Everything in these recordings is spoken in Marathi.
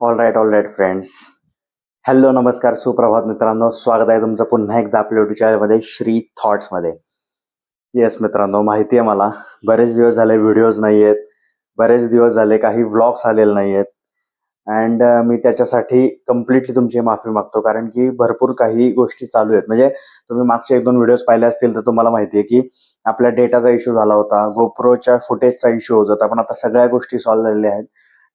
All right all right friends hello नमस्कार सुप्रभात मित्रांनो. स्वागत आहे तुमचं पुन्हा एकदा आपल्या युट्यूब चॅनलमध्ये श्री थॉट्समध्ये येस मित्रांनो माहिती आहे मला. बरेच दिवस झाले व्हिडिओज नाही आहेत बरेच दिवस झाले काही व्लॉग्स आलेले नाही आहेत अँड uh, मी त्याच्यासाठी कम्प्लिटली तुमची माफी मागतो. कारण की भरपूर काही गोष्टी चालू आहेत. म्हणजे तुम्ही मागचे एक दोन व्हिडिओज पाहिले असतील तर तुम्हाला माहिती आहे की आपल्या डेटाचा इश्यू झाला होता. गोप्रोच्या फुटेजचा इश्यू होत होता. पण आता सगळ्या गोष्टी सॉल्व्ह झालेल्या आहेत.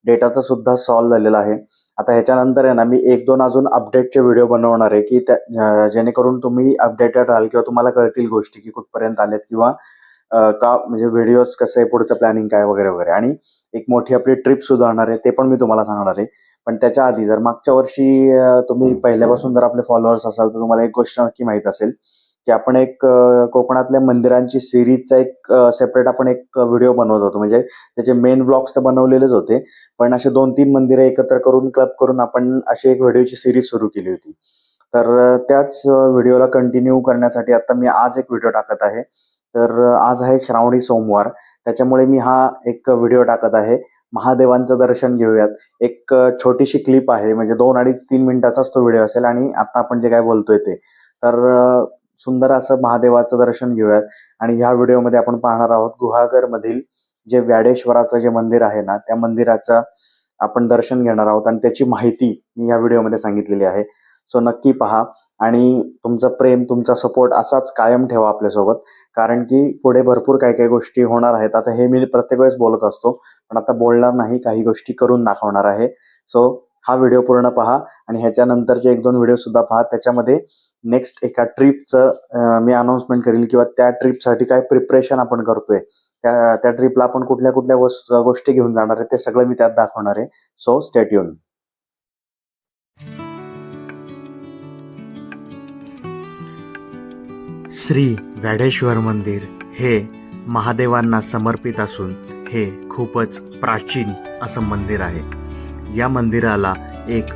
डेटाचं सुद्धा सॉल्व्ह झालेलं आहे. आता ह्याच्यानंतर आहे ना मी एक दोन अजून अपडेटचे व्हिडिओ बनवणार आहे की त्या जेणेकरून तुम्ही अपडेटेड राहाल किंवा तुम्हाला कळतील गोष्टी की कुठपर्यंत आल्यात किंवा का म्हणजे व्हिडिओज कसं आहे पुढचं प्लॅनिंग काय वगैरे वगैरे. आणि एक मोठी आपली ट्रिप सुद्धा होणार आहे ते पण मी तुम्हाला सांगणार आहे. पण त्याच्या आधी जर मागच्या वर्षी तुम्ही पहिल्यापासून जर आपले फॉलोअर्स असाल तर तुम्हाला एक गोष्ट नक्की माहीत असेल की आपण एक कोकणातल्या मंदिरांची सिरीजचा एक सेपरेट आपण एक व्हिडिओ बनवत होतो. म्हणजे त्याचे मेन ब्लॉग्स तर बनवलेलेच होते. पण असे दोन तीन मंदिरं एकत्र करून क्लब करून आपण अशी एक व्हिडिओची सिरीज सुरू केली होती. तर त्याच व्हिडिओला कंटिन्यू करण्यासाठी आता मी आज एक व्हिडिओ टाकत आहे. तर आज आहे श्रावणी सोमवार. त्याच्यामुळे मी हा एक व्हिडिओ टाकत आहे. महादेवांचं दर्शन घेऊयात. एक छोटीशी क्लिप आहे. म्हणजे दोन अडीच तीन मिनिटाचाच तो व्हिडिओ असेल आणि आता आपण जे काय बोलतोय ते. तर सुंदर असं महादेवाचं दर्शन घेऊयात. आणि ह्या व्हिडिओमध्ये आपण पाहणार आहोत गुहागर मधील जे व्याडेश्वराचं जे मंदिर आहे ना त्या मंदिराचं आपण दर्शन घेणार आहोत. आणि त्याची माहिती मी या व्हिडिओमध्ये सांगितलेली आहे. सो नक्की पहा. आणि तुमचं प्रेम तुमचा सपोर्ट असाच कायम ठेवा आपल्यासोबत. कारण की पुढे भरपूर काही काही गोष्टी होणार आहेत. आता हे मी प्रत्येक वेळेस बोलत असतो. पण आता बोलणार नाही काही गोष्टी करून दाखवणार आहे. सो हा व्हिडिओ पूर्ण पहा. आणि ह्याच्यानंतरचे एक दोन व्हिडिओ सुद्धा पहा. त्याच्यामध्ये नेक्स्ट एका ट्रिपचं मी अनाऊन्समेंट करेल किंवा त्या ट्रिपसाठी काय प्रिपरेशन आपण करतोय. त्या त्या ट्रिपला आपण कुठल्या कुठल्या गोष्टी घेऊन जाणार आहे ते सगळं मी त्यात दाखवणार आहे. सो स्टेट युन श्री व्याडेश्वर मंदिर हे महादेवांना समर्पित असून हे खूपच प्राचीन असं मंदिर आहे. या मंदिराला एक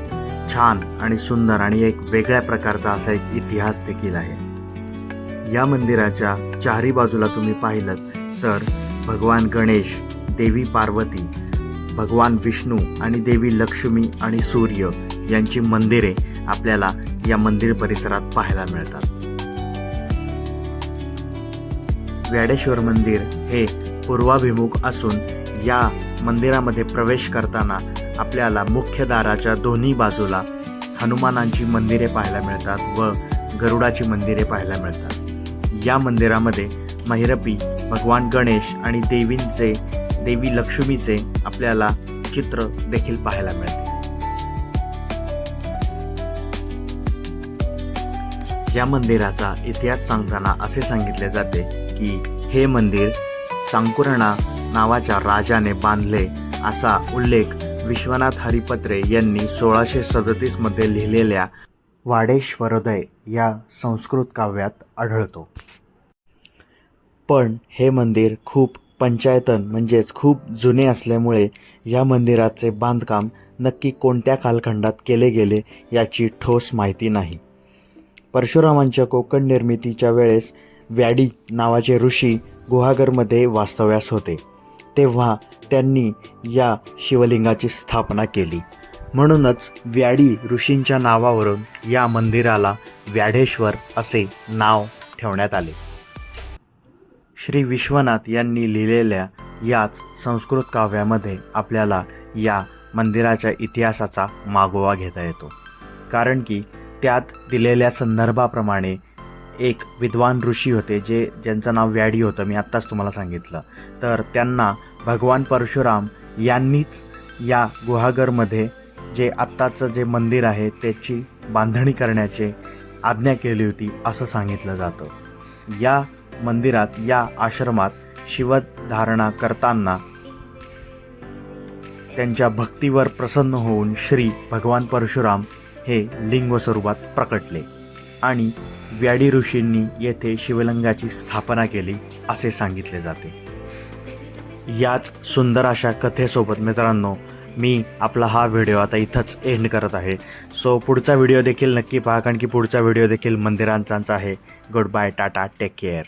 छान आणि सुंदर आणि एक वेगळ्या प्रकारचा असा एक इतिहास देखील आहे. या मंदिराच्या चारी बाजूला तुम्ही पाहिलं तर भगवान गणेश देवी पार्वती भगवान विष्णू आणि देवी लक्ष्मी आणि सूर्य यांची मंदिरे आपल्याला या मंदिर परिसरात पाहायला मिळतात. व्याडेश्वर मंदिर हे पूर्वाभिमुख असून या मंदिरामध्ये प्रवेश करताना आपल्याला मुख्य दाराच्या दोन्ही बाजूला हनुमानांची मंदिरे पाहायला मिळतात व गरुडाची मंदिरे पाहायला मिळतात. या मंदिरामध्ये महिरपी भगवान गणेश आणि देवींचे देवी लक्ष्मीचे आपल्याला चित्र देखील पाहायला मिळते. या मंदिराचा इतिहास सांगताना असे सांगितले जाते की हे मंदिर सांकुरणा नावाच्या राजाने बांधले असा उल्लेख विश्वनाथ हरिपत्रे यांनी सोळाशे सदतीसमध्ये लिहिलेल्या वाडेश्वरोदय या संस्कृत काव्यात आढळतो. पण हे मंदिर खूप पंचायतन म्हणजेच खूप जुने असल्यामुळे या मंदिराचे बांधकाम नक्की कोणत्या कालखंडात केले गेले याची ठोस माहिती नाही. परशुरामांच्या कोकण निर्मितीच्या वेळेस व्याडी नावाचे ऋषी गुहागरमध्ये वास्तव्यास होते. तेव्हा त्यांनी या शिवलिंगाची स्थापना केली. म्हणूनच व्याडी ऋषींच्या नावावरून या मंदिराला व्याढेश्वर असे नाव ठेवण्यात आले. श्री विश्वनाथ यांनी लिहिलेल्या याच संस्कृत काव्यामध्ये आपल्याला या मंदिराच्या इतिहासाचा मागोवा घेता येतो. कारण की त्यात दिलेल्या संदर्भाप्रमाणे एक विद्वान ऋषी होते जे ज्यांचं नाव व्याडी होतं मी आत्ताच तुम्हाला सांगितलं. तर त्यांना भगवान परशुराम यांनीच या गुहागरमध्ये जे आत्ताचं जे मंदिर आहे त्याची बांधणी करण्याचे आज्ञा केली होती असं सांगितलं जातं. या मंदिरात या आश्रमात शिवधारणा करताना त्यांच्या भक्तीवर प्रसन्न होऊन श्री भगवान परशुराम हे लिंग स्वरूपात प्रकटले आणि व्याडी ऋषींनी येथे शिवलिंगाची स्थापना केली असे सांगितले जाते. याच सुंदर अशा कथेसोबत मित्रांनो मी आपला हा व्हिडिओ आता इथंच एंड करत आहे. सो पुढचा व्हिडिओ देखील नक्की पहा कारण की पुढचा व्हिडिओ देखील मंदिरांचाच आहे. Good bye tata take care